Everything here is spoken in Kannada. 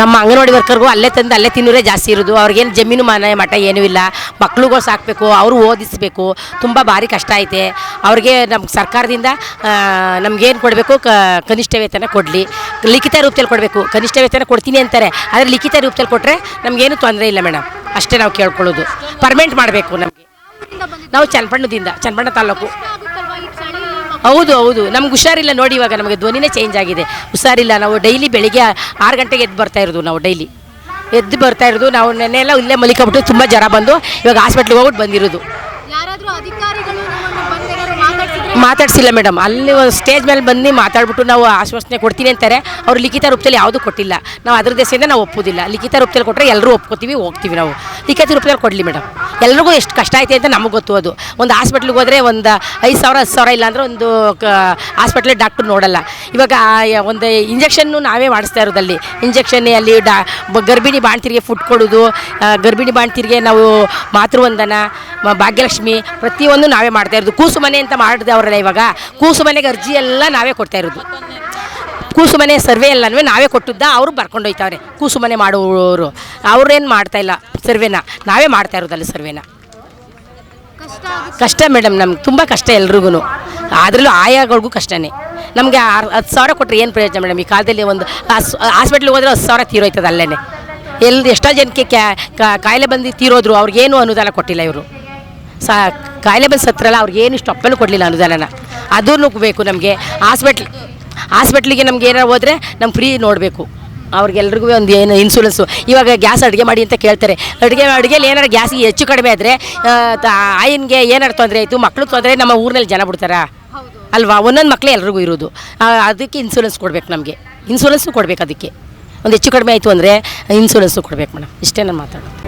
ನಮ್ಮ ಅಂಗನವಾಡಿ ವರ್ಕರ್ಗೂ ಅಲ್ಲೇ ತಂದು ಅಲ್ಲೇ ತಿನ್ನೋರೇ ಜಾಸ್ತಿ ಇರೋದು. ಅವ್ರಿಗೇನು ಜಮೀನು ಮನೆ ಮಠ ಏನೂ ಇಲ್ಲ. ಮಕ್ಳುಗಳು ಸಾಕಬೇಕು, ಅವರು ಓದಿಸ್ಬೇಕು. ತುಂಬ ಭಾರಿ ಕಷ್ಟ ಐತೆ. ಅವ್ರಿಗೆ ನಮ್ಮ ಸರ್ಕಾರದಿಂದ ನಮಗೇನು ಕೊಡಬೇಕು? ಕನಿಷ್ಠ ವೇತನ ಕೊಡಲಿ. ಲಿಖಿತ ರೂಪದಲ್ಲಿ ಕೊಡಬೇಕು. ಕನಿಷ್ಠ ವೇತನ ಕೊಡ್ತೀನಿ ಅಂತಾರೆ. ಆದರೆ ಲಿಖಿತ ರೂಪದಲ್ಲಿ ಕೊಟ್ಟರೆ ನಮಗೇನು ತೊಂದರೆ ಇಲ್ಲ ಮೇಡಮ್ ಅಷ್ಟೇ ನಾವು ಕೇಳ್ಕೊಳ್ಳೋದು. ಪರ್ಮೆಂಟ್ ಮಾಡಬೇಕು ನಮಗೆ. ನಾವು ಚನ್ನಪಣ್ಣದಿಂದ ಚನ್ನಪಣ್ಣ ತಾಲೂಕು. ಹೌದು ಹೌದು. ನಮ್ಗೆ ಹುಷಾರಿಲ್ಲ ನೋಡಿ ಇವಾಗ ನಮಗೆ ಧ್ವನಿನೇ ಚೇಂಜ್ ಆಗಿದೆ. ಹುಷಾರಿಲ್ಲ, ನಾವು ಡೈಲಿ ಬೆಳಿಗ್ಗೆ ಆರು ಗಂಟೆಗೆ ಎದ್ದು ಬರ್ತಾ ಇರೋದು ನಾವು ಡೈಲಿ ಎದ್ದು ಬರ್ತಾ ಇರೋದು, ನಾವು ನೆನ್ನೆ ಎಲ್ಲ ಇಲ್ಲೇ ಮಲಿಕೊಂಬಿಟ್ಟು ತುಂಬ ಜ್ವರ ಬಂದು ಇವಾಗ ಹಾಸ್ಪಿಟ್ಲಿಗೆ ಹೋಗ್ಬಿಟ್ಟು ಬಂದಿರೋದು. ಮಾತಾಡ್ಸಿಲ್ಲ ಮೇಡಮ್. ಅಲ್ಲಿ ಸ್ಟೇಜ್ ಮೇಲೆ ಬಂದು ಮಾತಾಡ್ಬಿಟ್ಟು ನಾವು ಆಶ್ವಾಸನೆ ಕೊಡ್ತೀನಿ ಅಂತಾರೆ. ಅವ್ರು ಲಿಖಿತ ರೂಪದಲ್ಲಿ ಯಾವುದೂ ಕೊಟ್ಟಿಲ್ಲ. ನಾವು ಅದ್ರ ದೇಶದಿಂದ ನಾವು ಒಪ್ಪೋದಿಲ್ಲ ಲಿಖಿತ ರೂಪದಲ್ಲಿ ಕೊಟ್ಟರೆ ಎಲ್ಲರೂ ಒಪ್ಕೋತೀವಿ, ಹೋಗ್ತೀವಿ ನಾವು. ಲಿಖಿತ ರೂಪದಲ್ಲಿ ಕೊಡಲಿ ಮೇಡಮ್. ಎಲ್ರಿಗೂ ಎಷ್ಟು ಕಷ್ಟ ಐತೆ ಅಂತ ನಮಗೆ ಗೊತ್ತು ಅದು. ಒಂದು ಹಾಸ್ಪಿಟ್ಲಿಗೆ ಹೋದರೆ ಒಂದು ಐದು ಸಾವಿರ, ಹತ್ತು ಸಾವಿರ ಇಲ್ಲಾಂದ್ರೆ ಒಂದು ಒಂದು ಹಾಸ್ಪಿಟ್ಲಲ್ಲಿ ಡಾಕ್ಟ್ರು ನೋಡಲ್ಲ. ಇವಾಗ ಒಂದು ಇಂಜೆಕ್ಷನ್ನು ನಾವೇ ಮಾಡಿಸ್ತಾ ಇರೋದಲ್ಲಿ. ಇಂಜೆಕ್ಷನ್ ಅಲ್ಲಿ ಡಾ ಗರ್ಭಿಣಿ ಬಾಣ್ತಿರಿಗೆ ಫುಡ್ ಕೊಡೋದು ಗರ್ಭಿಣಿ ಬಾಣ್ತಿರಿಗೆ ನಾವು ಮಾತೃವಂದನ ಭಾಗ್ಯಲಕ್ಷ್ಮಿ ಪ್ರತಿಯೊಂದು ನಾವೇ ಮಾಡ್ತಾ ಇರೋದು. ಕೂಸು ಮನೆ ಅಂತ ಮಾಡಿದವ್ರಲ್ಲ ಇವಾಗ? ಕೂಸು ಮನೆಗೆ ಅರ್ಜಿ ಎಲ್ಲ ನಾವೇ ಕೊಡ್ತಾ ಇರೋದು. ಕೂಸು ಮನೆ ಸರ್ವೆ ಎಲ್ಲನೂ ನಾವೇ ಕೊಟ್ಟಿದ್ದ ಅವರು ಬರ್ಕೊಂಡು ಹೋಯ್ತಾವ್ರೆ. ಕೂಸು ಮನೆ ಮಾಡುವವರು. ಅವ್ರೇನು ಮಾಡ್ತಾ ಇಲ್ಲ ಸರ್ವೆನ? ನಾವೇ ಮಾಡ್ತಾ ಇರೋದಲ್ಲ ಸರ್ವೆನ. ಕಷ್ಟ ಮೇಡಮ್ ನಮ್ಗೆ ತುಂಬ ಕಷ್ಟ ಎಲ್ರಿಗೂ ಅದರಲ್ಲೂ ಆಯಾಗಳಿಗೂ ಕಷ್ಟನೇ. ನಮಗೆ ಆರು ಹತ್ತು ಸಾವಿರ ಕೊಟ್ಟರೆ ಏನು ಪ್ರಯೋಜನ ಮೇಡಮ್? ಈ ಕಾಲದಲ್ಲಿ ಒಂದು ಹಾಸ್ಪಿಟ್ಲಿಗೆ ಹೋದ್ರೆ ಹತ್ತು ಸಾವಿರ ತೀರೋಯ್ತದೆ ಅಲ್ಲೇ ಎಲ್ಲಿ ಎಷ್ಟೋ ಜನಕ್ಕೆ ಕ್ಯಾ ಕಾಯಿಲೆ ಬಂದು ತೀರೋದ್ರು ಅವ್ರಿಗೇನು ಅನುದಾನ ಕೊಟ್ಟಿಲ್ಲ ಇವರು. ಸಾ ಕಾಯಿಲೆ ಬಂದು ಏನು ಇಷ್ಟು ಸ್ಟಪ್ಪಲ್ಲೂ ಕೊಡಲಿಲ್ಲ ಅನುದಾನನ. ಅದೂ ಬೇಕು ನಮಗೆ. ಹಾಸ್ಪಿಟ್ಲ್ ಹಾಸ್ಪಿಟ್ಲಿಗೆ ನಮ್ಗೆ ಏನಾರು ಹೋದರೆ ನಮ್ಗೆ ಫ್ರೀ ನೋಡಬೇಕು. ಅವ್ರಿಗೆಲ್ರಿಗೂ ಒಂದು ಏನು ಇನ್ಸೂರೆನ್ಸು ಇವಾಗ ಗ್ಯಾಸ್ ಅಡುಗೆ ಮಾಡಿ ಅಂತ ಕೇಳ್ತಾರೆ. ಅಡುಗೆ ಅಡುಗೆಲಿ ಏನಾರು ಗ್ಯಾಸ್ ಹೆಚ್ಚು ಕಡಿಮೆ ಆದರೆ ಆಯಿನ್ಗೆ ಏನಾರು ತೊಂದರೆ ಆಯಿತು ಮಕ್ಳಿಗೆ ತೊಂದರೆ, ನಮ್ಮ ಊರಿನಲ್ಲಿ ಜನ ಬಿಡ್ತಾರಾ? ಅಲ್ವಾ? ಒಂದೊಂದು ಮಕ್ಕಳೇ ಎಲ್ರಿಗೂ ಇರೋದು. ಅದಕ್ಕೆ ಇನ್ಸೂರೆನ್ಸ್ ಕೊಡಬೇಕು ನಮಗೆ. ಇನ್ಸೂರೆನ್ಸು ಕೊಡಬೇಕು ಅದಕ್ಕೆ. ಒಂದು ಹೆಚ್ಚು ಕಡಿಮೆ ಆಯಿತು ಅಂದರೆ ಇನ್ಸೂರೆನ್ಸು ಕೊಡಬೇಕು ಮೇಡಮ್ ಇಷ್ಟೇ ನಾನು ಮಾತಾಡೋದು.